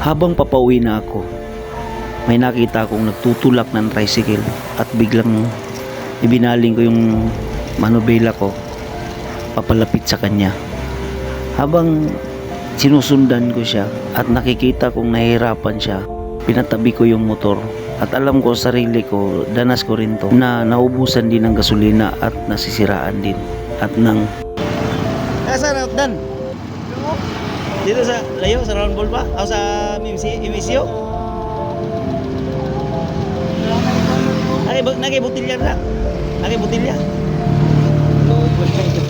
Habang papauwi na ako, may nakita akong nagtutulak ng tricycle at biglang ibinaling ko yung manubela ko papalapit sa kanya. Habang sinusundan ko siya at nakikita kong nahihirapan siya, pinatabi ko yung motor at alam ko sa sarili ko, danas ko rin to, na naubusan din ng gasolina at nasisiraan din at nang Asa na Dan? Dito sa layo sa round ball ba? O sa MSU? Naki naki botilya na. Naki botilya. Load ko na ito.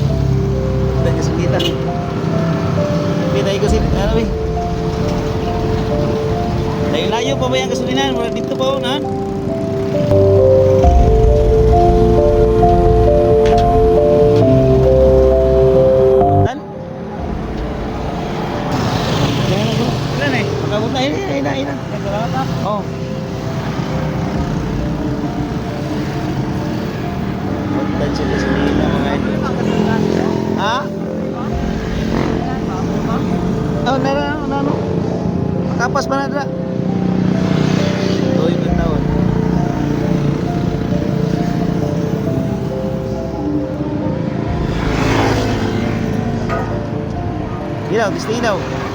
Dahil sa kita. Kita ko si ano ba? Layo-layo pa ba yung gasolina? Mura dito pa oh, na. Eh? Makabot na, ilan, ilan, ilan. Oo. Puntan sila sa nila mga ito. Ha? Oh, nara, ano, ano? Makapas pa na dra. Tuloy ba taon? Ilaw, gusto ilaw.